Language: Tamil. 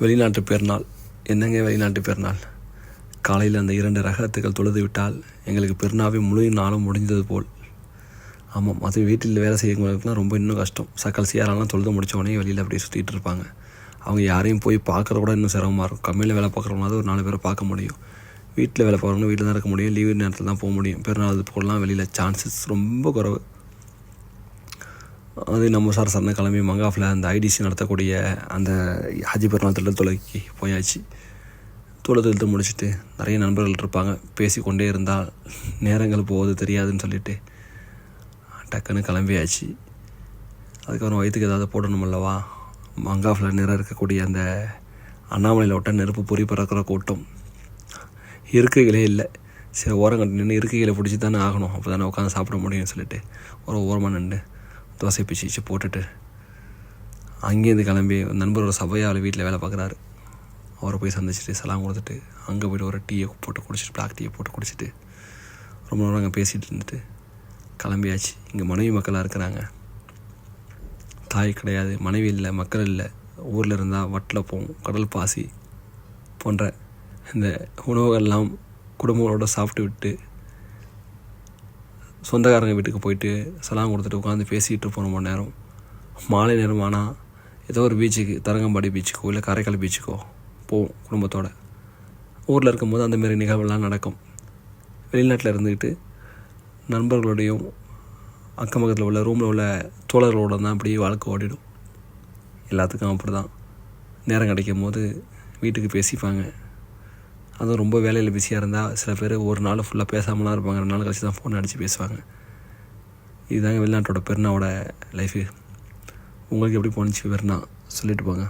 வெளிநாட்டு பெருநாள். என்னங்க வெளிநாட்டு பெருநாள்? காலையில் அந்த இரண்டு ரகத்துக்கள் தொழுது விட்டால் எங்களுக்கு பெருநாவே முழு நாளும் முடிந்தது போல். ஆமாம் அது வீட்டில் வேலை செய்யறவங்களுக்குலாம் ரொம்ப இன்னும் கஷ்டம். சக்கல் சியாரெல்லாம் தொழுது முடிச்ச உடனே வெளியில் அப்படியே சுற்றிட்டு இருப்பாங்க. அவங்க யாரையும் போய் பார்க்குற கூட இன்னும் சிரமமாக இருக்கும். கம்மியில் வேலை பார்க்குறவங்களாவது ஒரு நாலு பேரை பார்க்க முடியும். வீட்டில் வேலை பார்க்குறவங்க வீட்டில் தான் இருக்க முடியும். லீவு நேரத்தில் தான் போக முடியும். பெருநாள் போகலாம் வெளியில் சான்சஸ் ரொம்ப குறைவு. அது நம்ம சார் சார்னா கிளம்பி மங்காஃபில் அந்த ஐடிசி நடத்தக்கூடிய அந்த ஹஜி பெருநாள் திட்டம் தொலைக்கு போயாச்சு. தொழுது எழுத்து முடிச்சுட்டு நிறைய நண்பர்கள் இருப்பாங்க. பேசிக்கொண்டே இருந்தால் நேரங்கள் போவது தெரியாதுன்னு சொல்லிட்டு டக்குன்னு கிளம்பியாச்சு. அதுக்கப்புறம் வயிற்றுக்கு ஏதாவது போடணும் அல்லவா? மங்காஃபில் நிறம் இருக்கக்கூடிய அந்த அண்ணாமலையில் விட்ட நெருப்பு பொறி பறக்கிற கூட்டம். இருக்கைகளே இல்லை. சரி ஓரம் நின்று இருக்கைகளை பிடிச்சி தானே ஆகணும். அப்போ தானே உட்காந்து சாப்பிட முடியும்னு சொல்லிட்டு ஒரு ஓரமாக நின்று தோசை பிச்சு வச்சு போட்டுட்டு அங்கேருந்து கிளம்பி நண்பரோட சபையால் வீட்டில் வேலை பார்க்குறாரு. அவரை போய் சந்திச்சுட்டு சலாம் கொடுத்துட்டு அங்கே போய்ட்டு ஒரு டீயை போட்டு குடிச்சிட்டு பிளாக் டீயை போட்டு குடிச்சிட்டு ரொம்ப நேரம் அங்கே பேசிகிட்டு இருந்துட்டு கிளம்பியாச்சு. இங்கே மனைவி மக்களாக இருக்கிறாங்க. தாய் கிடையாது மனைவி இல்லை மக்கள் இல்லை. ஊரில் இருந்தால் வட்டில் போகும் கடல் பாசி போன்ற இந்த உணவுகள்லாம் குடும்பங்களோட சாப்பிட்டு விட்டு சொந்தக்காரங்க வீட்டுக்கு போயிட்டு சலாம் கொடுத்துட்டு உட்காந்து பேசிகிட்டு இருப்போம் ரொம்ப நேரம். மாலை நேரம் ஆனால் ஏதோ ஒரு பீச்சுக்கு தரங்கம்பாடி பீச்சுக்கோ இல்லை காரைக்கால் பீச்சுக்கோ போவோம் குடும்பத்தோட. ஊரில் இருக்கும்போது அந்தமாரி நிகழ்வுலாம் நடக்கும். வெளிநாட்டில் இருந்துக்கிட்டு நண்பர்களோடையும் அக்கம் பக்கத்தில் உள்ள ரூமில் உள்ள தோழர்களோட தான் அப்படியே வாழ்க்கை ஓடிடும். எல்லாத்துக்கும் அப்படி தான் நேரம் கிடைக்கும் போது வீட்டுக்கு பேசிப்பாங்க. அதுவும் ரொம்ப வேலையில் பிஸியாக இருந்தால் சில பேர் ஒரு நாள் ஃபுல்லாக பேசாமலாம் இருப்பாங்க. ரெண்டு நாள் கழிச்சு தான் ஃபோன் அடித்து பேசுவாங்க. இதுதாங்க வெளிநாட்டோட பெருனாவோட லைஃபு உங்களுக்கு எப்படி போணுச்சு பெருனா சொல்லிட்டு போங்க.